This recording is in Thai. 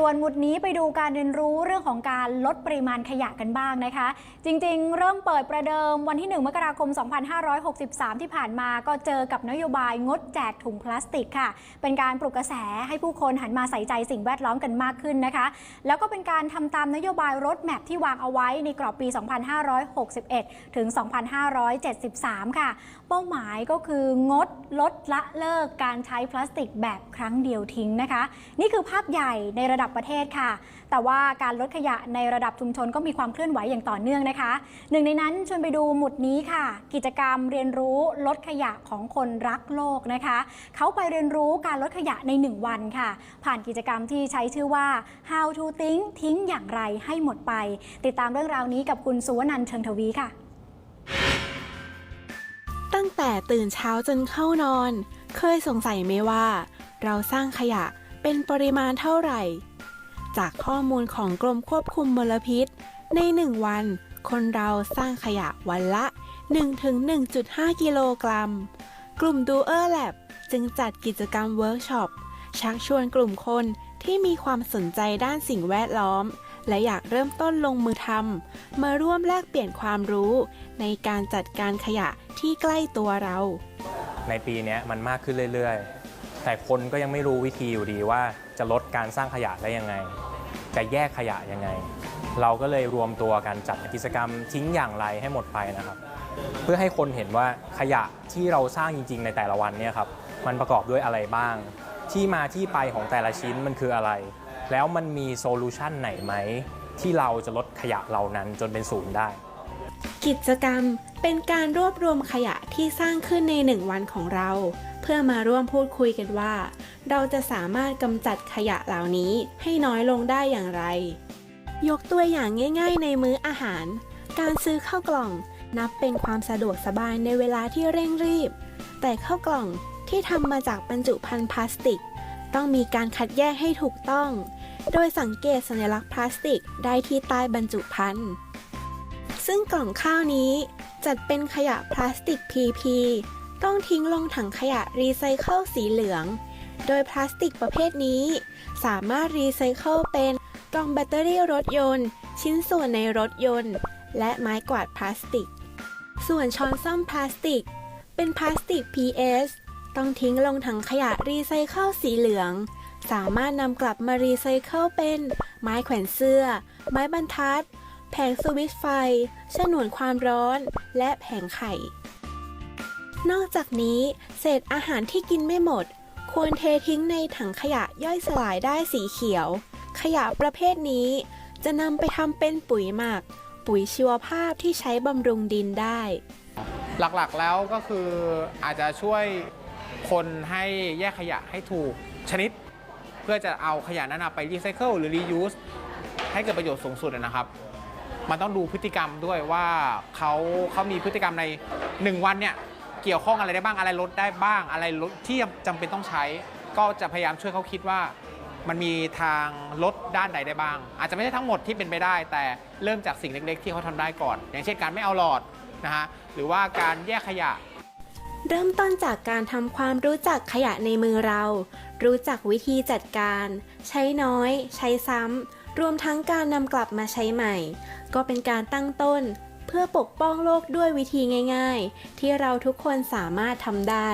ส่วนหมุดนี้ไปดูการเรียนรู้เรื่องของการลดปริมาณขยะกันบ้างนะคะ จริงๆ เริ่มเปิดประเดิมวันที่ 1 มกราคม 2563 ที่ผ่านมาก็เจอกับนโยบายงดแจกถุงพลาสติกค่ะ เป็นการปลุกกระแสให้ผู้คนหันมาใส่ใจสิ่งแวดล้อมกันมากขึ้นนะคะ แล้วก็เป็นการทำตามนโยบายรถแมพที่วางเอาไว้ในกรอบปี 2561 ถึง 2573 ค่ะ เป้าหมายก็คืองดลดละเลิกการใช้พลาสติกแบบครั้งเดียวทิ้งนะคะ นี่คือภาพใหญ่ในระดับประเทศค่ะ แต่ว่าการลดขยะในระดับชุมชนก็มีความเคลื่อนไหวอย่างต่อเนื่องนะคะ หนึ่งในนั้นชวนไปดูหมุดนี้ค่ะ กิจกรรมเรียนรู้ลดขยะของคนรักโลกนะคะ เขาไปเรียนรู้การลดขยะใน 1 วันค่ะ ผ่านกิจกรรมที่ใช้ชื่อว่า how to think ทิ้งอย่างไรให้หมดไป ติดตามเรื่องราวนี้กับคุณสุวนันเชิงทวีค่ะ ตั้งแต่ตื่นเช้าจนเข้านอน เคยสงสัยไหมว่า เราสร้างขยะเป็นปริมาณเท่าไหร่ จากข้อมูลของกรมควบคุมมลพิษ ในหนึ่งวัน คนเราสร้างขยะวันละ 1-1.5 กิโลกรัม กลุ่มดูเออร์แลบจึงจัดกิจกรรมเวิร์กช็อป ชักชวนกลุ่มคนที่มีความสนใจด้านสิ่งแวดล้อม และอยากเริ่มต้นลงมือทำมาร่วมแลกเปลี่ยนความรู้ ในการจัดการขยะที่ใกล้ตัวเรา ในปีนี้มันมากขึ้นเรื่อย แต่คนก็ยังไม่รู้วิธีอยู่ดีว่าจะลดการสร้างขยะได้ยังไง จะแยกขยะยังไง เราก็เลยรวมตัวกันจัดกิจกรรมทิ้งอย่างไรให้หมดไปนะครับ เพื่อให้คนเห็นว่าขยะที่เราสร้างจริง ๆ ในแต่ละวันเนี่ยครับมันประกอบด้วยอะไรบ้าง ที่มาที่ไปของแต่ละชิ้นมันคืออะไร แล้วมันมีโซลูชันไหนไหมที่เราจะลดขยะเหล่านั้นจนเป็นศูนย์ได้ กิจกรรมเป็นการรวบรวมขยะที่สร้างขึ้นในหนึ่งวันของเรา พื่อมาร่วมพูดคุยกันว่า เราจะสามารถกำจัดขยะเหล่านี้ให้น้อยลงได้อย่างไร ยกตัวอย่างง่าย ๆ ในมื้ออาหาร การซื้อข้าวกล่องนับเป็นความสะดวกสบายในเวลาที่เร่งรีบ แต่ข้าวกล่องที่ทำมาจากบรรจุภัณฑ์พลาสติก ต้องมีการคัดแยกให้ถูกต้อง โดยสังเกตสัญลักษณ์พลาสติกได้ที่ใต้บรรจุภัณฑ์ซึ่งกล่องข้าวนี้จัดเป็นขยะพลาสติก PP ต้องทิ้งลงถังขยะรีไซเคิลสีเหลือง โดยพลาสติกประเภทนี้ สามารถรีไซเคิลเป็นกล่องแบตเตอรี่รถยนต์ ชิ้นส่วนในรถยนต์ และไม้กวาดพลาสติก ส่วนช้อนซ่อมพลาสติก เป็นพลาสติก PS ต้องทิ้งลงถังขยะรีไซเคิลสีเหลือง สามารถนำกลับมารีไซเคิลเป็น ไม้แขวนเสื้อ ไม้บรรทัด แผงสวิตช์ไฟ ฉนวนความร้อน และแผงไข่ นอกจากนี้เศษอาหารที่กินไม่หมด ควรเททิ้งในถังขยะย่อยสลายได้สีเขียว ขยะประเภทนี้ จะนำไปทำเป็นปุ๋ยหมัก ปุ๋ยชีวภาพที่ใช้บำรุงดินได้ หลักๆแล้วก็คืออาจจะช่วยคนให้แยกขยะให้ถูกชนิด เพื่อจะเอาขยะนั้นไปรีไซเคิลหรือ reuse ให้เกิดประโยชน์สูงสุดนะครับ มันต้องดูพฤติกรรมด้วยว่าเขาเขามีพฤติกรรมใน 1 วันเนี่ย กี่ยวข้องอะไรได้บ้างอะไรลดได้บ้างอะไรลดที่จำเป็นต้องใช้ ก็จะพยายามช่วยเขาคิดว่า มันมีทางลดด้านใดได้บ้าง อาจจะไม่ใช่ทั้งหมดที่เป็นไปได้ แต่เริ่มจากสิ่งเล็ก ๆ ที่เขาทำได้ก่อน อย่างเช่นการไม่เอาหลอดนะฮะหรือว่าการแยกขยะเริ่มต้นจากการทำความรู้จักขยะในมือเรา รู้จักวิธีจัดการ ใช้น้อย ใช้ซ้ำ รวมทั้งการนำกลับมาใช้ใหม่ ก็เป็นการตั้งต้น เพื่อปกป้องโลกด้วยวิธีง่าย ๆ ที่เราทุกคนสามารถทำได้